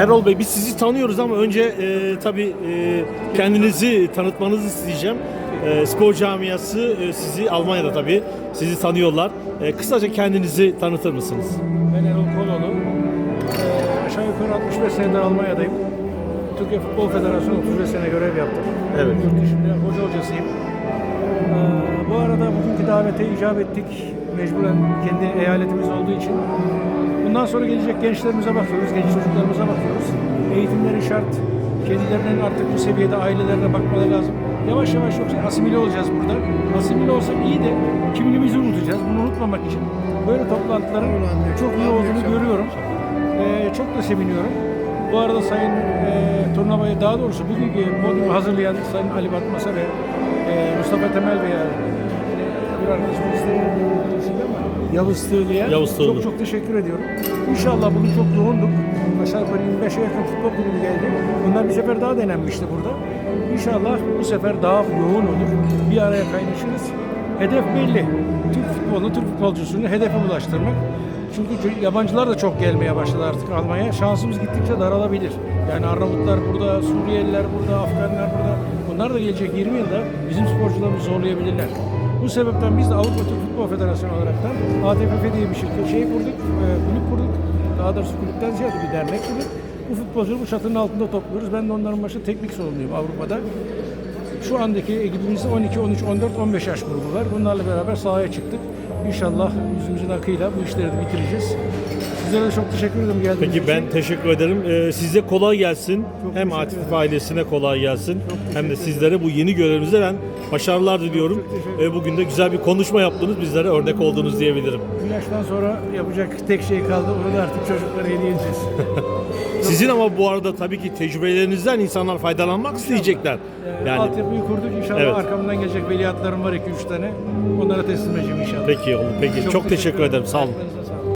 Erol Bey biz sizi tanıyoruz ama önce e, tabii e, kendinizi tanıtmanızı isteyeceğim. E, spor camiası e, sizi Almanya'da tabii sizi tanıyorlar. E, kısaca kendinizi tanıtır mısınız? Ben Erol Koloğlu. Ee, aşağı yukarı 65 senedir Almanya'dayım. Türkiye Futbol Federasyonu 35 sene görev yaptım. Evet. Yurt dışında hoca hocasıyım. Bu arada bugünkü davete icap ettik. Mecburen kendi eyaletimiz olduğu için. Bundan sonra gelecek gençlerimize bakıyoruz, genç çocuklarımıza bakıyoruz. Eğitimleri şart. Kendilerinin artık bu seviyede ailelerine bakmaları lazım. Yavaş yavaş yoksa asimile olacağız burada. Asimile olsak iyi de kimliğimizi unutacağız. Bunu unutmamak için böyle toplantıların çok iyi olduğunu görüyorum. Ee, çok da seviniyorum. Bu arada Sayın e, turnuvayı daha doğrusu bugünkü podyumu hazırlayan Sayın Ali Batmasa ve e, Mustafa Temel Bey'e e, bir arkadaşımız da Yavuz Tığlı'ya Yavuz Tığlı. çok çok teşekkür ediyorum. İnşallah bugün çok yoğunduk. Aşağı yukarı 25'e yakın futbol kulübü geldi. Bunlar bir sefer daha denenmişti burada. İnşallah bu sefer daha yoğun olur. Bir araya kaynaşırız. Hedef belli. Türk futbolunu, Türk futbolcusunu hedefe ulaştırmak. Çünkü yabancılar da çok gelmeye başladı artık Almanya'ya. Şansımız gittikçe daralabilir. Yani Arnavutlar burada, Suriyeliler burada, Afganlar burada. Bunlar da gelecek 20 yılda bizim sporcularımızı zorlayabilirler. Bu sebepten biz de Avrupa Türk Futbol Federasyonu olaraktan ATFF diye bir şirket şey kurduk, e, kulüp kurduk. Daha doğrusu kulüpten ziyade bir dernek kurduk. Bu futbolcuları bu çatının altında topluyoruz. Ben de onların başında teknik sorumluyum Avrupa'da. Şu andaki ekibimizde 12, 13, 14, 15 yaş grubu var. Bunlarla beraber sahaya çıktık. İnşallah yüzümüzün akıyla bu işleri de bitireceğiz. Sizlere de çok teşekkür ederim geldiğiniz Peki ben için. teşekkür ederim. E, size kolay gelsin. Çok hem teşekkür Atif ederim. ailesine kolay gelsin. teşekkür Hem de ederim. sizlere bu yeni görevinizde ben başarılar diliyorum. Çok teşekkür ederim. E, bugün de güzel bir konuşma yaptınız. Bizlere örnek oldunuz diyebilirim. Bu yaştan sonra yapacak tek şey kaldı. Onu da artık çocuklara hediye edeceğiz. Sizin ama bu arada tabii ki tecrübelerinizden insanlar faydalanmak isteyecekler. Yani, Yani Altyapıyı kurduk. İnşallah Evet. arkamdan gelecek veliahtlarım var 2-3 tane. Onlara teslim edeceğim inşallah. peki oğlum peki. Çok, teşekkür ederim. Sağ olun. Ayaklarınıza